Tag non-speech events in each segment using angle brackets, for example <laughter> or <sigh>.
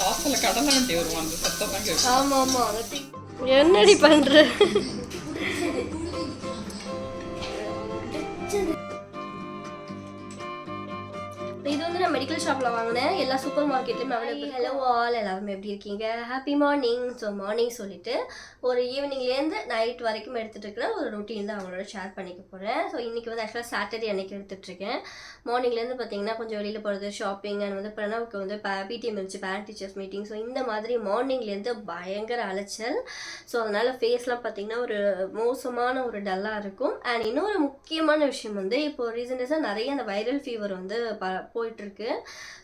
வாசல்ல கடலை வண்டி வரும் அந்த சத்தம் தான் கேட்கும். ஆமா ஆமா என்னடி பண்ற? வந்து நான் மெடிக்கல் ஷாப்பில் வாங்கினேன். எல்லா சூப்பர் மார்க்கெட்லையும் அவைலபிள் ஹலோ ஆல் எல்லாருமே எப்படி இருக்கீங்க? ஹாப்பி மார்னிங் ஸோ மார்னிங் சொல்லிட்டு ஒரு ஈவினிங்லேருந்து நைட் வரைக்கும் எடுத்துகிட்டு இருக்கிற ஒரு ரொட்டீன் தான் அவங்களோட ஷேர் பண்ணிக்க போகிறேன் ஸோ இன்றைக்கி வந்து ஆக்சுவலாக சாட்டர்டே அன்னைக்கு எடுத்துகிட்ருக்கேன் மார்னிங்லேருந்து பார்த்தீங்கன்னா கொஞ்சம் வெளியில் போகிறது ஷாப்பிங் அண்ட் வந்து பிரணவுக்கு வந்து பிடிஎம் இருந்துச்சு பேரண்ட் டீச்சர்ஸ் மீட்டிங் ஸோ இந்த மாதிரி மார்னிங்லேருந்து பயங்கர அலைச்சல். ஸோ அதனால் ஃபேஸ்லாம் பார்த்தீங்கன்னா ஒரு மோசமான ஒரு டல்லாக இருக்கும். அண்ட் இன்னொரு முக்கியமான விஷயம் வந்து இப்போ ரீசன்டஸாக நிறைய அந்த வைரல் ஃபீவர் வந்து ப போயிட்டுருக்கு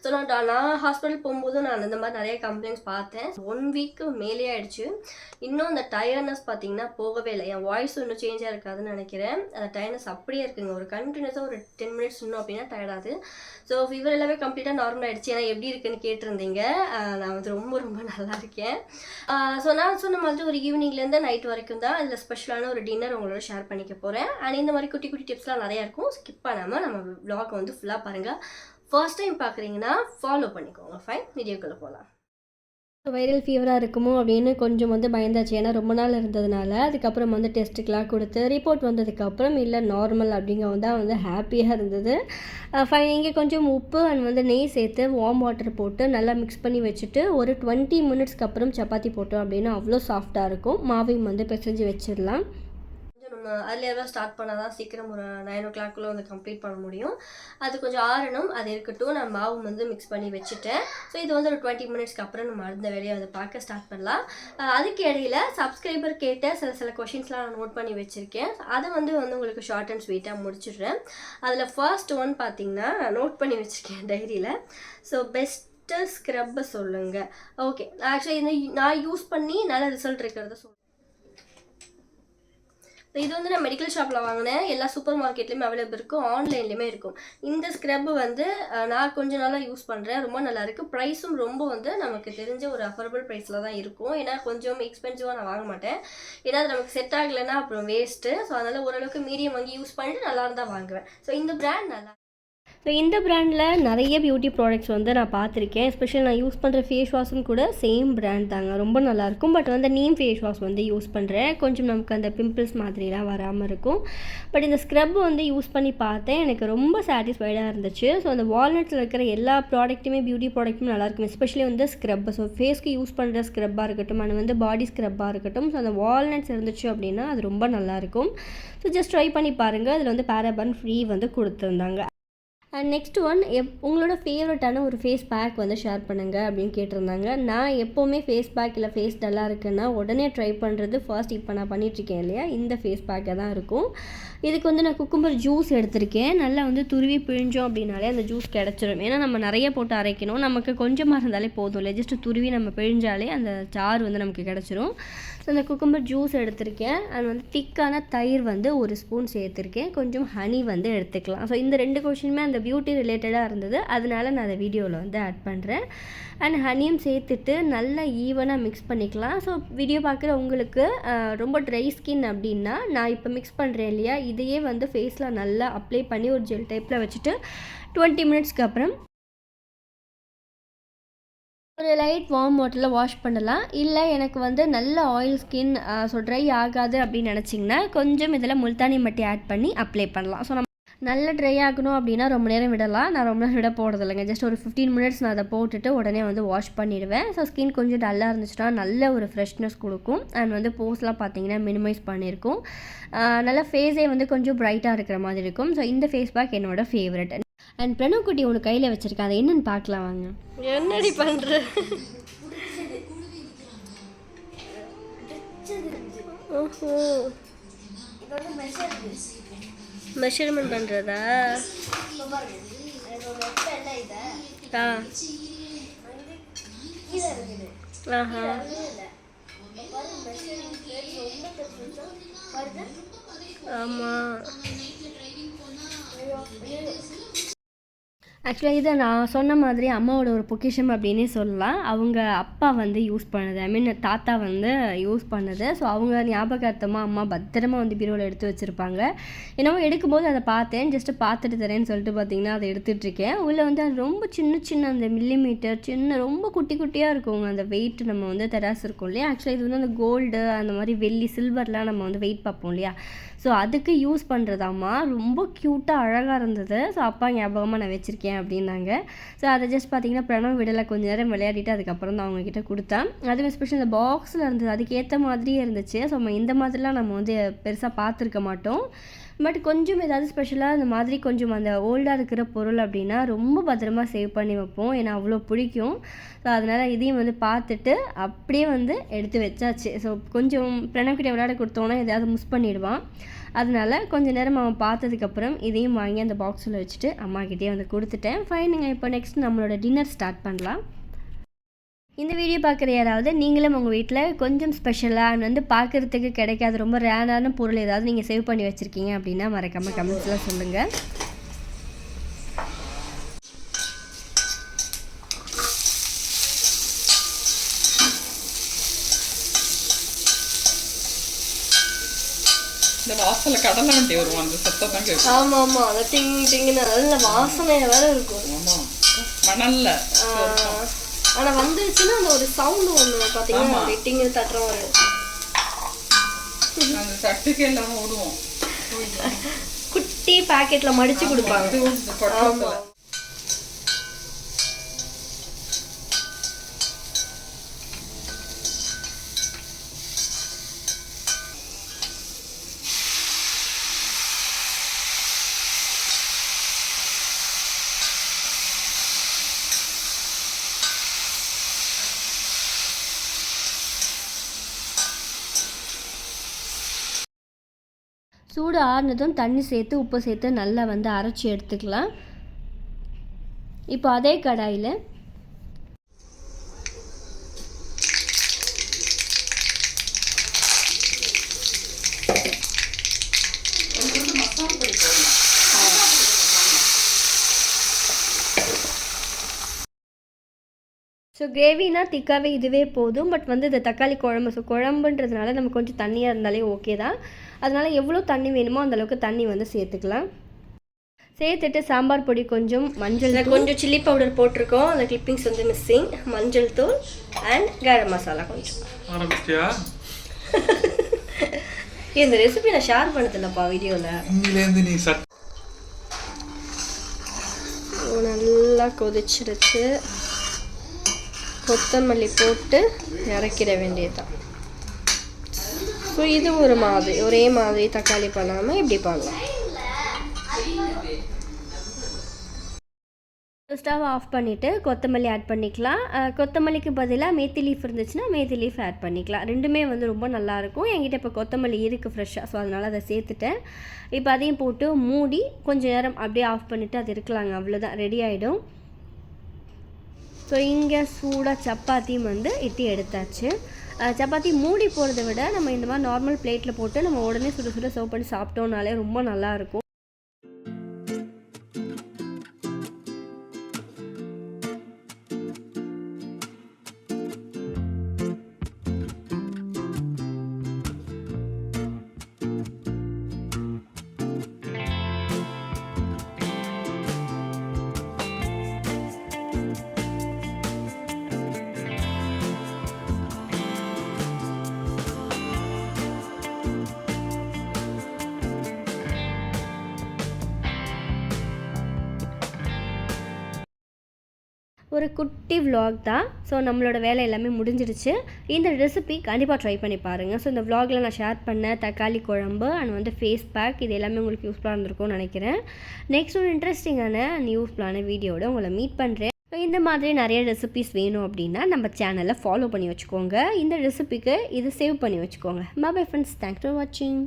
ஸோ நான் நான் ஹாஸ்பிட்டல் போகும்போதும் நான் இந்த மாதிரி நிறைய கம்ப்ளைண்ட்ஸ் பார்த்தேன். ஒன் வீக்கு மேலே ஆயிடுச்சு. இன்னும் அந்த டயர்னஸ் பார்த்தீங்கன்னா போகவே இல்லை. என் வாய்ஸ் இன்னும் சேஞ்சாக இருக்காதுன்னு நினைக்கிறேன். அந்த டயர்னஸ் அப்படியே இருக்குங்க. ஒரு கண்டினியூஸாக ஒரு டென் மினிட்ஸ் இன்னும் அப்படின்னா டயர்டாது ஸோ ஃபீவர் எல்லாமே கம்ப்ளீட்டாக நார்மல் ஆயிடுச்சு. ஏன்னா எப்படி இருக்குன்னு கேட்டிருந்தீங்க. நான் வந்து ரொம்ப ரொம்ப நல்லா இருக்கேன். ஸோ நான் சொன்ன மாதிரி ஒரு ஈவினிங்லேருந்து நைட் வரைக்கும் தான் அதில் ஸ்பெஷலான ஒரு டின்னர் உங்களோட ஷேர் பண்ணிக்க போகிறேன் அண்ட் இந்த மாதிரி குட்டி குட்டி டிப்ஸ்லாம் நிறையா இருக்கும். ஸ்கிப் பண்ணாமல் நம்ம vlog வந்து ஃபுல்லாக பாருங்கள் ஃபர்ஸ்ட் டைம் பார்க்குறீங்கன்னா ஃபாலோ பண்ணிக்கோங்க. ஃபைன் வீடியோக்குள்ளே போகலாம் வைரல் ஃபீவராக இருக்குமோ அப்படின்னு கொஞ்சம் வந்து பயந்தாச்சு. ஏன்னா ரொம்ப நாள் இருந்ததுனால அதுக்கப்புறம் வந்து டெஸ்ட்டுக்கெலாம் கொடுத்து ரிப்போர்ட் வந்ததுக்கப்புறம் இல்லை நார்மல் அப்படிங்க தான் வந்து ஹாப்பியாக இருந்தது. ஃபைன் இங்கே கொஞ்சம் உப்பு அண்ட் வந்து நெய் சேர்த்து வார்ம் வாட்டர் போட்டு நல்லா மிக்ஸ் பண்ணி வச்சுட்டு ஒரு டுவெண்ட்டி மினிட்ஸ்க்கு அப்புறம் சப்பாத்தி போட்டோம் அப்படின்னா அவ்வளோ சாஃப்டாக இருக்கும். மாவையும் வந்து பிசைஞ்சு வச்சிடலாம். நம்ம ஸ்டார்ட் பண்ணால் தான் சீக்கிரம் ஒரு நைன் ஓ கிளாக்குள்ளே வந்து கம்ப்ளீட் பண்ண முடியும். அது கொஞ்சம் ஆறணும். அது இருக்கட்டும். நான் மாவு வந்து மிக்ஸ் பண்ணி வச்சுட்டேன். ஸோ இது வந்து ஒரு டுவெண்ட்டி மினிட்ஸ்க்கு அப்புறம் நம்ம அடுத்த வேலையை வந்து பார்க்க ஸ்டார்ட் பண்ணலாம். அதுக்கு இடையில சப்ஸ்கிரைபர் கேட்ட சில சில கொஷின்ஸ்லாம் நான் நோட் பண்ணி வச்சுருக்கேன். அதை வந்து வந்து உங்களுக்கு ஷார்ட் அண்ட் ஸ்வீட்டாக முடிச்சிடுறேன். அதில் ஃபர்ஸ்ட் ஒன் பார்த்தீங்கன்னா நோட் பண்ணி வச்சுருக்கேன் டைரியில் ஸோ பெஸ்ட்டு ஸ்க்ரப்பை சொல்லுங்கள் ஓகே ஆக்சுவலி இந்த நான் யூஸ் பண்ணி நல்ல ரிசல்ட் இருக்கிறத சொல்லுங்கள் இது வந்து நான் மெடிக்கல் ஷாப்பில் வாங்கினேன். எல்லா சூப்பர் மார்க்கெட்லேயுமே அவைலபிள் இருக்கும் ஆன்லைன்லேயுமே இருக்கும். இந்த ஸ்க்ரப் வந்து நான் கொஞ்ச நாளாக யூஸ் பண்ணுறேன் ரொம்ப நல்லா இருக்குது ப்ரைஸும் ரொம்ப வந்து நமக்கு தெரிஞ்ச ஒரு அஃபோர்டபுள் ப்ரைஸில் தான் இருக்கும். ஏன்னா கொஞ்சம் எக்ஸ்பென்சிவாக நான் வாங்க மாட்டேன். ஏன்னா அது நமக்கு செட் ஆகலைன்னா அப்புறம் வேஸ்ட்டு ஸோ அதனால் ஓரளவுக்கு மீடியம் வாங்கி யூஸ் பண்ணிட்டு நல்லா இருந்தால் வாங்குவேன். ஸோ இந்த பிராண்ட் நல்லா ஸோ இந்த ப்ராண்டில் நிறைய பியூட்டி ப்ராடக்ட்ஸ் வந்து நான் பார்த்துருக்கேன். எஸ்பெஷலி நான் யூஸ் பண்ணுற ஃபேஸ் வாஷும் கூட சேம் பிராண்ட் தாங்க. ரொம்ப நல்லாயிருக்கும் பட் வந்து நீம் ஃபேஸ் வாஷ் வந்து யூஸ் பண்ணுறேன் கொஞ்சம் நமக்கு அந்த பிம்பிள்ஸ் மாதிரிலாம் வராமல் இருக்கும். பட் இந்த ஸ்க்ரப் வந்து யூஸ் பண்ணி பார்த்தேன். எனக்கு ரொம்ப சாட்டிஸ்ஃபைடாக இருந்துச்சு. ஸோ அந்த வால்நட்ஸில் இருக்கிற எல்லா ப்ராடக்ட்டுமே பியூட்டி ப்ராடக்ட்டுமே நல்லாயிருக்கும் எஸ்பெஷலி வந்து ஸ்க்ரப் ஸோ ஃபேஸ்க்கு யூஸ் பண்ணுற ஸ்க்ரப்பாக இருக்கட்டும். அண்ட் வந்து பாடி ஸ்க்ரப்பாக இருக்கட்டும். ஸோ அந்த வால்நட்ஸ் இருந்துச்சு அப்படின்னா அது ரொம்ப நல்லாயிருக்கும் ஸோ ஜஸ்ட் ட்ரை பண்ணி பாருங்கள் அதில் வந்து பேராபன் ஃப்ரீ வந்து கொடுத்துருந்தாங்க. அண்ட் நெக்ஸ்ட் ஒன் எப் உங்களோட ஃபேவரட்டான ஒரு ஃபேஸ் பேக் வந்து ஷேர் பண்ணுங்கள் அப்படின்னு கேட்டிருந்தாங்க. நான் எப்போவுமே ஃபேஸ் பேக் இல்லை ஃபேஸ் டல்லாக இருக்குன்னா உடனே ட்ரை பண்ணுறது ஃபர்ஸ்ட் இப்போ நான் பண்ணிகிட்ருக்கேன் இல்லையா? இந்த ஃபேஸ் பேக்கை தான் இருக்கும். இதுக்கு வந்து நான் குக்கும்பர் ஜூஸ் எடுத்திருக்கேன். நல்லா வந்து துருவி பிழிஞ்சோம் அப்படின்னாலே அந்த ஜூஸ் கிடச்சிரும். ஏன்னா நம்ம நிறைய போட்டு அரைக்கணும். நமக்கு கொஞ்சமாக இருந்தாலே போதும் இல்லை ஜஸ்ட் துருவி நம்ம பிழிஞ்சாலே அந்த சாறு வந்து நமக்கு கிடச்சிரும். ஸோ அந்த குக்கும்பர் ஜூஸ் எடுத்திருக்கேன். அண்ட் வந்து திக்கான தயிர் வந்து ஒரு ஸ்பூன் சேர்த்துருக்கேன். கொஞ்சம் ஹனி வந்து எடுத்துக்கலாம். ஸோ இந்த ரெண்டு கொஷினுமே அந்த பியூட்டி ரிலேட்டடாக இருந்தது. அதனால நான் அதை வீடியோவில் வந்து ஆட் பண்ணுறேன் அண்ட் ஹனியும் சேர்த்துட்டு நல்லா ஈவனாக மிக்ஸ் பண்ணிக்கலாம். ஸோ வீடியோ பார்க்குற உங்களுக்கு ரொம்ப ட்ரை ஸ்கின் அப்படின்னா நான் இப்போ மிக்ஸ் பண்ணுறேன் இல்லையா? இதையே வந்து ஃபேஸில் நல்லா அப்ளை பண்ணி ஒரு ஜெல் டைப்பில் வச்சுட்டு டுவெண்ட்டி மினிட்ஸ்க்கு அப்புறம் ஒரு லைட் வார்ம் வாட்டரில் வாஷ் பண்ணலாம். இல்லை எனக்கு வந்து நல்ல ஆயில் ஸ்கின் ஸோ ட்ரை ஆகாது அப்படின்னு நினச்சிங்கன்னா கொஞ்சம் இதில் முல்தானி மட்டி ஆட் பண்ணி அப்ளை பண்ணலாம். ஸோ நம்ம நல்ல ட்ரை ஆகணும் அப்படின்னா ரொம்ப நேரம் விடலாம். நான் ரொம்ப நேரம் விட போகிறது இல்லைங்க ஜஸ்ட் ஒரு ஃபிஃப்டீன் மினிட்ஸ் நான் அதை போட்டுட்டு உடனே வந்து வாஷ் பண்ணிடுவேன். ஸோ ஸ்கின் கொஞ்சம் டல்லாக இருந்துச்சுன்னா நல்ல ஒரு ஃப்ரெஷ்னஸ் கொடுக்கும். அண்ட் வந்து போஸ்லாம் பார்த்தீங்கன்னா மினிமைஸ் பண்ணியிருக்கும். நல்ல ஃபேஸே வந்து கொஞ்சம் பிரைட்டாக இருக்கிற மாதிரி இருக்கும். ஸோ இந்த ஃபேஸ் பேக் என்னோட ஃபேவரட் அண்ட் பிரணவ் குட்டி ஒன்று கையில் வச்சுருக்கேன் அதை என்னென்னு பார்க்கலாம் வாங்க. என்னடி பண்ணுற ஓஹோ. மெஷர்மெண்ட் பண்ணுறதா ஆ. ஆஹா. ஆமாம் ஆக்சுவலாக இதை நான் சொன்ன மாதிரி அம்மாவோட ஒரு பொக்கிஷம் அப்படின்னே சொல்லலாம். அவங்க அப்பா வந்து யூஸ் பண்ணது. ஐ மீன் தாத்தா வந்து யூஸ் பண்ணது. ஸோ அவங்க ஞாபகார்த்தமாக அம்மா பத்திரமா வந்து பீரோவில் எடுத்து வச்சுருப்பாங்க. என்னவோ எடுக்கும்போது அதை பார்த்தேன். ஜஸ்ட்டு பார்த்துட்டு தரேன்னு சொல்லிட்டு பார்த்தீங்கன்னா அதை எடுத்துகிட்ருக்கேன் உள்ளே வந்து அது ரொம்ப சின்ன சின்ன அந்த மில்லிமீட்டர் சின்ன ரொம்ப குட்டி குட்டியாக இருக்குங்க. அந்த வெயிட் நம்ம வந்து தராசு இருக்கும் இல்லையா? ஆக்சுவலாக இது வந்து அந்த கோல்டு அந்த மாதிரி வெள்ளி சில்வர்லாம் நம்ம வந்து வெயிட் பார்ப்போம் இல்லையா? ஸோ அதுக்கு யூஸ் பண்ணுறதாம்மா ரொம்ப க்யூட்டாக அழகாக இருந்தது. ஸோ அப்பா ஞாபகமாக நான் வச்சுருக்கேன் அப்படின்னாங்க. ஸோ அதை ஜஸ்ட் பார்த்தீங்கன்னா பிரணவ் விடலை கொஞ்ச நேரம் விளையாடிட்டு அதுக்கப்புறம் தான் அவங்கக்கிட்ட கொடுத்தேன். அதுவும் ஸ்பெஷல் இந்த பாக்ஸில் இருந்தது. அதுக்கேற்ற மாதிரியே இருந்துச்சு. ஸோ நம்ம இந்த மாதிரிலாம் நம்ம வந்து பெருசாக பார்த்துருக்க மாட்டோம். பட் கொஞ்சம் ஏதாவது ஸ்பெஷலாக அந்த மாதிரி கொஞ்சம் அந்த ஓல்டாக இருக்கிற பொருள் அப்படின்னா ரொம்ப பத்திரமா சேவ் பண்ணி வைப்போம். ஏன்னா அவ்வளோ பிடிக்கும். ஸோ அதனால் இதையும் வந்து பார்த்துட்டு அப்படியே வந்து எடுத்து வச்சாச்சு. ஸோ கொஞ்சம் பிரணவ்கிட்ட விளையாட கொடுத்தோன்னா எதாவது மிஸ் பண்ணிடுவான். அதனால கொஞ்ச நேரம் அவன் பார்த்ததுக்கப்புறம் இதையும் வாங்கி அந்த பாக்ஸில் வச்சுட்டு அம்மாக்கிட்டே வந்து கொடுத்துட்டேன். ஃபைனுங்க இப்போ நெக்ஸ்ட் நம்மளோட டின்னர் ஸ்டார்ட் பண்ணலாம். இந்த வீடியோ பார்க்குற யாராவது நீங்களும் உங்கள் வீட்டில் கொஞ்சம் ஸ்பெஷலாக வந்து பார்க்குறதுக்கு கிடைக்காத ரொம்ப ரேரான பொருள் ஏதாவது நீங்கள் சேவ் பண்ணி வச்சுருக்கீங்க அப்படின்னா மறக்காமல் கமெண்ட்ஸில் சொல்லுங்கள் இந்த வாசல்ல கடலை வண்டி வரும்? அந்த சத்தம் தான் கேட்கும். ஆமாம் ஆமாம் அந்த டிங் டிங்னு நல்ல வாசனை வேறு இருக்கும். ஆமா. மணல்ல. ஆனால் வந்துருச்சுன்னா அந்த ஒரு சவுண்டு ஒன்று பார்த்தீங்கன்னா ஆமா. டிங்கு தட்டுற மாதிரி அந்த சட்டுக்கு எல்லாம் ஓடுவோம். குட்டி பாக்கெட்டில் மடித்து கொடுப்பாங்க. ஆமாம் சூடு ஆறுனதும் தண்ணி சேர்த்து உப்பு சேர்த்து நல்லா வந்து அரைச்சி எடுத்துக்கலாம். இப்போ அதே கடாயில் ஸோ கிரேவினா திக்காவே இதுவே போதும் பட் வந்து இது தக்காளி குழம்பு ஸோ குழம்புன்றதுனால நம்ம கொஞ்சம் தண்ணியாக இருந்தாலே ஓகே தான். அதனால எவ்வளோ தண்ணி வேணுமோ அந்த அளவுக்கு தண்ணி வந்து சேர்த்துக்கலாம். சேர்த்துட்டு சாம்பார் பொடி கொஞ்சம் மஞ்சள் கொஞ்சம் சில்லி பவுடர் போட்டிருக்கோம். அந்த கிளிப்பிங்ஸ் வந்து மிஸ்ஸிங் மஞ்சள் தூள் அண்ட் கரம் மசாலா கொஞ்சம். <laughs> இந்த ரெசிபி நான் ஷேர் பண்ணதில்லப்பா வீடியோவில் இன்னிலேருந்து நீ சட் நல்லா கொதிச்சிடுச்சு கொத்தமல்லி போட்டு இறக்கிட வேண்டியதுதான். ஸோ இது ஒரு மாதிரி ஒரே மாதிரி தக்காளி பண்ணாமல் இப்படி பண்ணலாம். ஸ்டவ் ஆஃப் பண்ணிவிட்டு கொத்தமல்லி ஆட் பண்ணிக்கலாம். கொத்தமல்லிக்கு பதிலாக மேத்தி லீஃப் இருந்துச்சுன்னா மேத்தி லீஃப் ஆட் பண்ணிக்கலாம். ரெண்டுமே வந்து ரொம்ப நல்லாயிருக்கும் என்கிட்ட இப்போ கொத்தமல்லி இருக்குது ஃப்ரெஷ்ஷாக ஸோ அதனால் அதை சேர்த்துட்டேன். இப்போ அதையும் போட்டு மூடி கொஞ்சம் நேரம் அப்படியே ஆஃப் பண்ணிவிட்டு அது இருக்கலாங்க. அவ்வளோதான் ரெடி ஆகிடும் ஸோ இங்கே சூடாக சப்பாத்தியும் வந்து இட்டி எடுத்தாச்சு. சப்பாத்தி மூடி போகிறத விட நம்ம இந்த மாதிரி நார்மல் பிளேட்டில் போட்டு நம்ம உடனே சுட சுட சர்வ் பண்ணி சாப்பிட்டோம்னாலே ரொம்ப நல்லாயிருக்கும் ஒரு குட்டி விலாக் தான். ஸோ நம்மளோட வேலை எல்லாமே முடிஞ்சிடுச்சு இந்த ரெசிபி கண்டிப்பாக ட்ரை பண்ணி பாருங்கள் ஸோ இந்த விலாகில் நான் ஷேர் பண்ண தக்காளி குழம்பு அண்ட் வந்து ஃபேஸ் பேக் இது எல்லாமே உங்களுக்கு யூஸ்ஃபுல்லாக இருந்திருக்கும்னு நினைக்கிறேன். நெக்ஸ்ட் ஒரு இன்ட்ரெஸ்டிங்கான யூஸ்ஃபுல்லான வீடியோட உங்களை மீட் பண்ணுறேன் இந்த மாதிரி நிறைய ரெசிபிஸ் வேணும் அப்படின்னா நம்ம சேனலை ஃபாலோ பண்ணி வச்சுக்கோங்க. இந்த ரெசிபிக்கு இது சேவ் பண்ணி வச்சுக்கோங்க. பாய் ஃப்ரெண்ட்ஸ் தேங்க்ஸ் ஃபார் வாட்சிங்